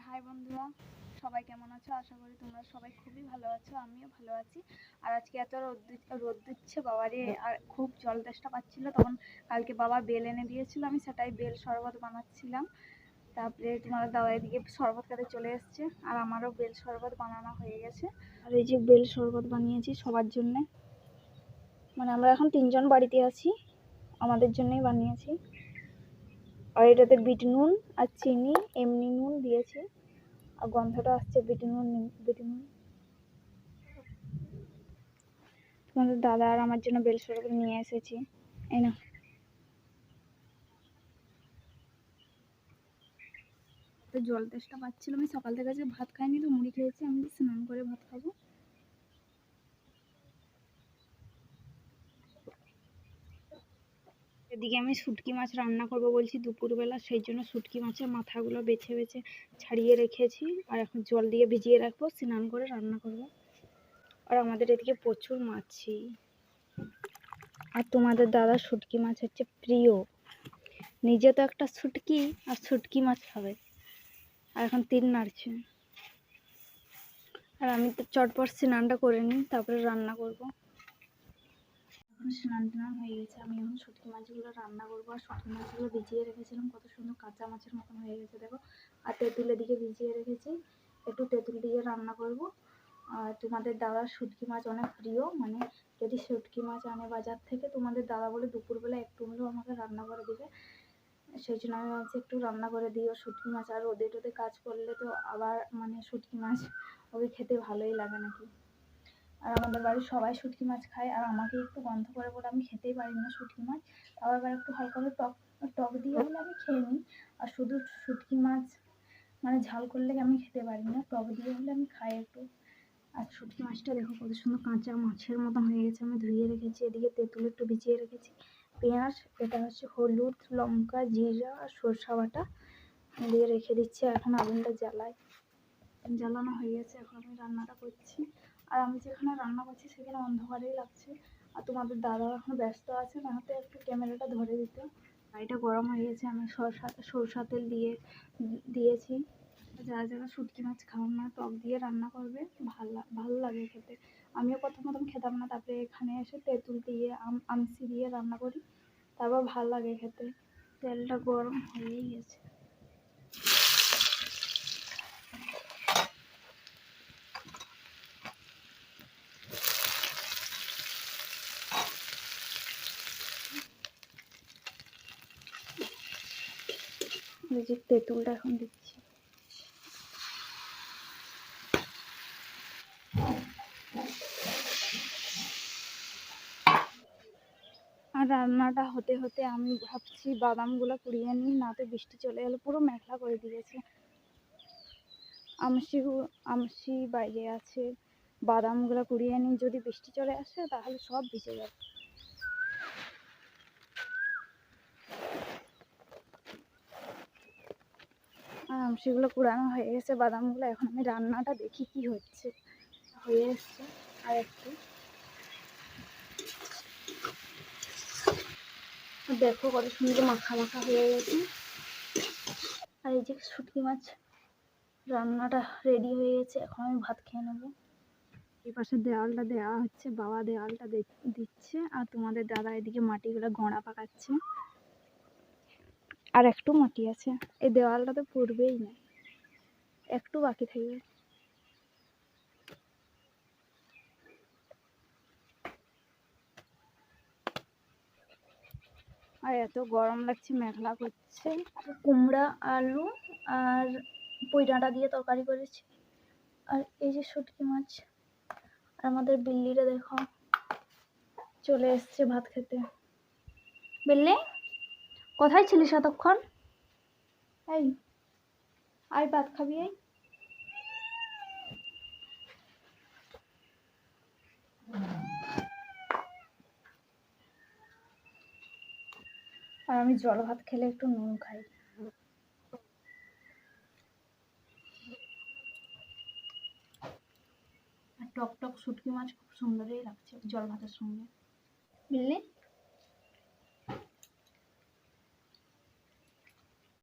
আর high বন্ধুরা, সবাই কেমন আছো? আশা করি তোমরা সবাই খুবই ভালো আছো, আমিও ভালো আছি। আর আজকে এত রোদ দিচ্ছে, বাবারে, আর খুব জল তেষ্টা পাচ্ছিল। তখন কালকে বাবা বেল এনে দিয়েছিল, আমি সেটাই বেল শরবত বানাচ্ছিলাম। তারপরে তোমার দাদা এদিকে শরবত খেতে চলে এসছে, আর আমারও বেল শরবত বানানো হয়ে গেছে। আর এই যে বেল শরবত বানিয়েছি সবার জন্যে। মানে আমরা এখন তিনজন বাড়িতে আছি, আমাদের জন্যই বানিয়েছি। আর এটাতে বিট নুন আর চিনি, এমনি নুন দিয়েছি। আর গন্ধটা আসছে বিট নুন বিট নুন। তোমাদের দাদা আর আমার জন্য বেল শরবত নিয়ে এসেছি। এই না তো জল তেষ্টা পাচ্ছিল। আমি সকাল থেকে আজকে ভাত খাইনি, তো মুড়ি খেয়েছি। আমি স্নান করে ভাত খাব। এদিকে আমি শুটকি মাছ রান্না করব বলছি দুপুরবেলা, সেই জন্য শুটকি মাছের মাথাগুলো বেছে বেছে ছাড়িয়ে রেখেছি আর এখন জল দিয়ে ভিজিয়ে রাখব, স্নান করে রান্না করব। আর আমাদের এদিকে প্রচুর মাছি। আর তোমাদের দাদা শুটকি মাছ হচ্ছে প্রিয়। নিজে তো একটা শুটকি আর শুটকি মাছ খাবে। আর এখন তিন নাড়ছে আর আমি তো চটপট স্নানটা করে নিই, তারপরে রান্না করব। এখন স্নান টান হয়ে গেছে। আমি এখন শুটকি মাছগুলো রান্না করব। আর শুটকি মাছগুলো ভিজিয়ে রেখেছিলাম। কত সুন্দর কাঁচা মাছের মতন হয়ে গেছে, দেখো। আর তেঁতুলের দিকে ভিজিয়ে রেখেছি। একটু তেঁতুল দিয়ে রান্না করব। আর তোমাদের দাদা শুটকি মাছ অনেক প্রিয়। মানে যদি শুটকি মাছ আনে বাজার থেকে, তোমাদের দাদা বলে দুপুরবেলা একটু হলেও আমাকে রান্না করে দেবে। সেই জন্য আমি ভাবছি একটু রান্না করে দিও শুটকি মাছ আর রোদে টোদে কাজ করলে তো আবার মানে শুটকি মাছ ওকে খেতে ভালোই লাগে নাকি? আর আমাদের বাড়ির সবাই শুটকি মাছ খায়, আর আমাকে একটু গন্ধ করে বলে আমি খেতেই পারি না শুটকি মাছ। তাও আবার একটু হালকা করে টক টক দিয়ে হলে আমি খেয়ে নিই। আর শুধু শুটকি মাছ মানে ঝাল করলে আমি খেতে পারি না, টক দিয়ে হলে আমি খাই একটু। আর শুটকি মাছটা দেখো কত সুন্দর কাঁচা মাছের মতন হয়ে গেছে, আমি ধুয়ে রেখেছি, এদিকে তেঁতুল একটু ভিজিয়ে রেখেছি। পেঁয়াজ, এটা হচ্ছে হলুদ, লঙ্কা, জিরা, আর সরষা বাটা দিয়ে রেখে দিচ্ছি এখন আগুনটা জ্বালাই। জ্বালানো হয়ে গেছে, এখন আমি রান্নাটা করছি। আর আমি যেখানে রান্না করছি সেখানে অন্ধকারেই লাগছে। আর তোমাদের দাদা এখন ব্যস্ত আছে, না হয়তো একটু ক্যামেরাটা ধরে দিত। বাড়িটা গরম হয়ে গেছে, আমি সরষা সরষা তেল দিয়ে, দিয়েছি। যারা যারা শুটকি মাছ খাওয়ান না, টক দিয়ে রান্না করবে, ভালো ভালো লাগে খেতে। আমিও প্রথম প্রথম খেতাম না, তারপরে এখানে এসে তেঁতুল দিয়ে, আম, আমসি দিয়ে রান্না করি, তারপর ভালো লাগে খেতে। তেলটা গরম হয়েই গেছে। এই যে তেঁতুলটা এখন দিচ্ছি। আর রান্নাটা হতে হতে আমি ভাবছি বাদামগুলো কুড়িয়ে নিই না তো বৃষ্টি চলে গেলে পুরো মেঘলা করে দিয়েছে। আমসি আমসি বাইরে আছে, বাদামগুলো কুড়িয়ে নিই, যদি বৃষ্টি চলে আসে তাহলে সব ভিজে যাবে। আর আমসিগুলো কুড়ানো হয়ে গেছে, বাদামগুলো এখন আমি রান্নাটা দেখি কি হচ্ছে। হয়ে এসছে আর একটু দেখো কত সুন্দর মাখা মাখা হয়ে গেছে। আর এই যে শুটকি মাছ রান্নাটা রেডি হয়ে গেছে, এখন আমি ভাত খেয়ে নেব। এই পাশে দেওয়ালটা দেওয়া হচ্ছে, বাবা দেওয়ালটা দিচ্ছে, আর তোমাদের দাদা এদিকে মাটিগুলো গোঁড়া পাকাচ্ছে। আর একটু মাটি আছে। এই দেওয়ালটা তো পড়বেই না। একটু বাকি থাকবে। আর এত গরম লাগছে, মেঘলা করছে। কুমড়া, আলু আর পুঁই ডাঁটা দিয়ে তরকারি করেছি। আর এই যে শুটকি মাছ। আর আমাদের বিল্লিটা দেখো, চলে এসছে ভাত খেতে। বিল্লি? কোথায় ছিলিস এতক্ষণ? এই, আয় ভাত খাবি, এই। আর আমি জল ভাত খেলে একটু নুন খাই। টক টক শুটকি মাছ খুব সুন্দরই লাগছে জল ভাতের সঙ্গে। বুঝলি?